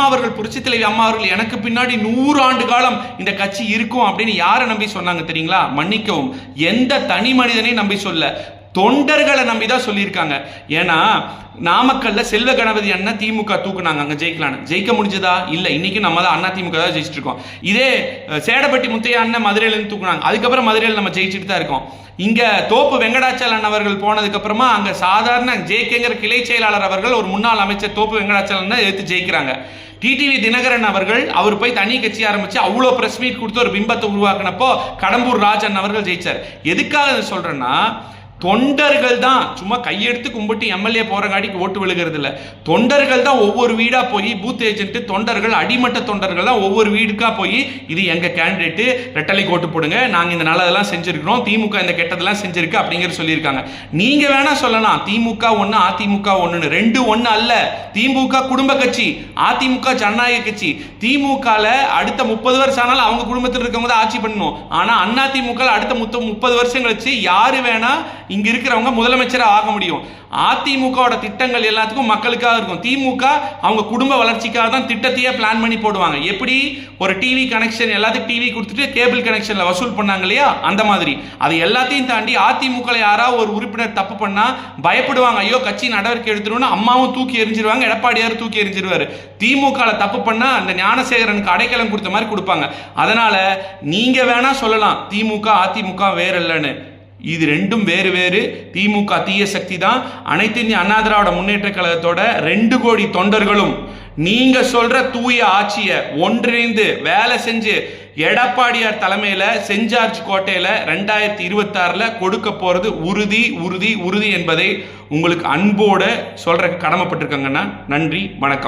அம்மா அவர்கள் புரட்சி தலைவி அம்மா அவர்கள் எனக்கு பின்னாடி நூறு ஆண்டு காலம் இந்த கட்சி இருக்கும் அப்படின்னு யாரை நம்பி சொன்னாங்க தெரியுங்களா? மன்னிக்கவும் எந்த தனி மனிதனை நம்பி சொல்ல தொண்டர்களை நம்பி தான் சொல்லியிருக்காங்க. ஏன்னா நாமக்கல்ல செல்வ கணபதி அண்ணன் திமுக தூக்குனாங்க அங்க ஜெயிக்கலான்னு. ஜெயிக்க முடிஞ்சதா? இல்லை இன்னைக்கு நம்ம தான் அண்ணா திமுக தான் ஜெயிச்சுட்டு இருக்கோம். இதே சேடப்பட்டி முத்தையா அண்ணன் மதுரையில இருந்து தூக்குனாங்க. அதுக்கப்புறம் மதுரையில் நம்ம ஜெயிச்சுட்டு தான் இருக்கோம். இங்க தோப்பு வெங்கடாச்சலன் அவர்கள் போனதுக்கு அப்புறமா அங்க சாதாரண ஜெயிக்கங்கிற கிளை செயலாளர் அவர்கள் ஒரு முன்னாள் அமைச்சர் தோப்பு வெங்கடாச்சலன் எடுத்து ஜெயிக்கிறாங்க. டிடிவி தினகரன் அவர்கள் அவர் போய் தனி கட்சி ஆரம்பிச்சு அவ்வளோ பிரஸ் மீட் கொடுத்து ஒரு பிம்பத்தை உருவாக்குனப்போ கடம்பூர் ராஜன் அவர்கள் ஜெயிச்சார். எதுக்காக சொல்றேன்னா தொண்டர்கள் தான் சும்மா கையெடுத்து கும்பிட்டு எம்எல்ஏ போறங்காடிக்கு ஓட்டு விழுகிறது இல்ல தொண்டர்கள் தான் ஒவ்வொரு வீடா போய் பூத் ஏஜென்ட் தொண்டர்கள் அடிமட்ட தொண்டர்கள் தான் ஒவ்வொரு வீடுக்கா போய் இது எங்க கேண்டிடேட்டு ரெட்டலை ஓட்டு போடுங்க நாங்க இந்த நல்லதெல்லாம் செஞ்சிருக்கிறோம் திமுக இந்த கெட்டதெல்லாம் செஞ்சிருக்கு அப்படிங்கிற சொல்லியிருக்காங்க. நீங்க வேணா சொல்லலாம் திமுக ஒண்ணு அதிமுக ஒண்ணுன்னு. ரெண்டு ஒண்ணு அல்ல திமுக குடும்ப கட்சி அதிமுக ஜனநாயக கட்சி. திமுகவில் அடுத்த முப்பது வருஷம் ஆனாலும் அவங்க குடும்பத்தில் இருக்கவங்க தான் ஆட்சி பண்ணணும். ஆனா அண்ணா அடுத்த முப்பது வருஷம் கழிச்சு யாரு வேணா இங்க இருக்கிறவங்க முதலமைச்சரா ஆக முடியும். அதிமுகவோட திட்டங்கள் எல்லாத்துக்கும் மக்களுக்காக இருக்கும். திமுக அவங்க குடும்ப வளர்ச்சிக்காக தான் திட்டத்தையே பிளான் பண்ணி போடுவாங்க. எப்படி? ஒரு டிவி கனெக்ஷன் எல்லாத்துக்கும் டிவி கொடுத்துட்டு கேபிள் கனெக்ஷன்ல வசூல் பண்ணாங்க இல்லையா? அந்த மாதிரி. அது எல்லாத்தையும் தாண்டி அதிமுக யாராவது ஒரு உறுப்பினர் தப்பு பண்ணா பயப்படுவாங்க. ஐயோ கட்சி நடவடிக்கை எடுத்துருவோம்னு அம்மாவும் தூக்கி எரிஞ்சிருவாங்க எடப்பாடியார் தூக்கி எரிஞ்சிருவாரு திமுக தப்பு பண்ணா அந்த ஞானசேகரனுக்கு அடைக்கலம் கொடுத்த மாதிரி கொடுப்பாங்க. அதனால நீங்க வேணா சொல்லலாம் திமுக அதிமுக வேற இல்லைன்னு இது ரெண்டும் வேறு வேறு. திமுக தீய சக்தி தான். அனைத்து இந்திய அண்ணா திராவிட முன்னேற்ற கழகத்தோட ரெண்டு கோடி தொண்டர்களும் நீங்க சொல்ற தூய ஆட்சியை ஒன்றிணைந்து வேலை செஞ்சு எடப்பாடியார் தலைமையில செஞ்சார்ஜ் கோட்டையில ரெண்டாயிரத்தி இருபத்தாறுல கொடுக்க போறது உறுதி உறுதி உறுதி என்பதை உங்களுக்கு அன்போட சொல்ற கடமைப்பட்டிருக்காங்கன்னா நன்றி வணக்கம்.